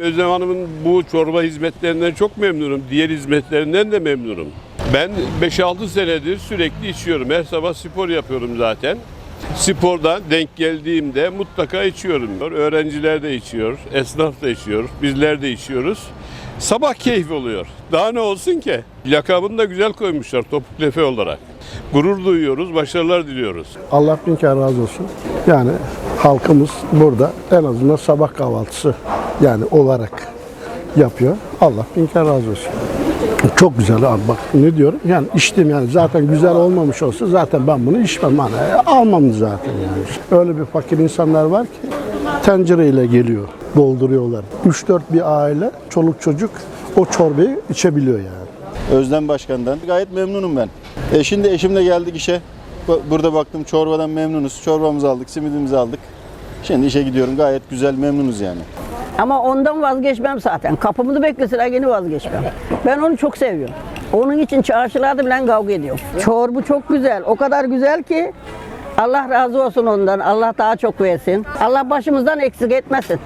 Özlem Hanım'ın bu çorba hizmetlerinden çok memnunum. Diğer hizmetlerinden de memnunum. Ben 5-6 senedir sürekli içiyorum. Her sabah spor yapıyorum zaten. Spordan denk geldiğimde mutlaka içiyorum. Öğrenciler de içiyor, esnaf da içiyor, bizler de içiyoruz. Sabah keyif oluyor. Daha ne olsun ki? Lakabını da güzel koymuşlar topuk lefe olarak. Gurur duyuyoruz, başarılar diliyoruz. Allah bin kere razı olsun. Yani halkımız burada en azından sabah kahvaltısı yani olarak yapıyor. Allah bin kere razı olsun. Çok güzel abi bak ne diyorum yani içtim yani zaten güzel olmamış olsa zaten ben bunu içmem hani almam zaten yani. Öyle bir fakir insanlar var ki tencereyle geliyor dolduruyorlar. 3-4 bir aile çoluk çocuk o çorbayı içebiliyor yani. Özlem Başkan'dan. Gayet memnunum ben. E şimdi eşimle geldik işe. Bu- Burada baktım çorbadan memnunuz. Çorbamızı aldık, simidimizi aldık. Şimdi işe gidiyorum. Gayet güzel, memnunuz yani. Ama ondan vazgeçmem zaten. Kapımı bekleseler yine vazgeçmem. Ben onu çok seviyorum. Onun için çarşılarda bile kavga ediyorum. Çorbu çok güzel. O kadar güzel ki Allah razı olsun ondan. Allah daha çok versin. Allah başımızdan eksik etmesin.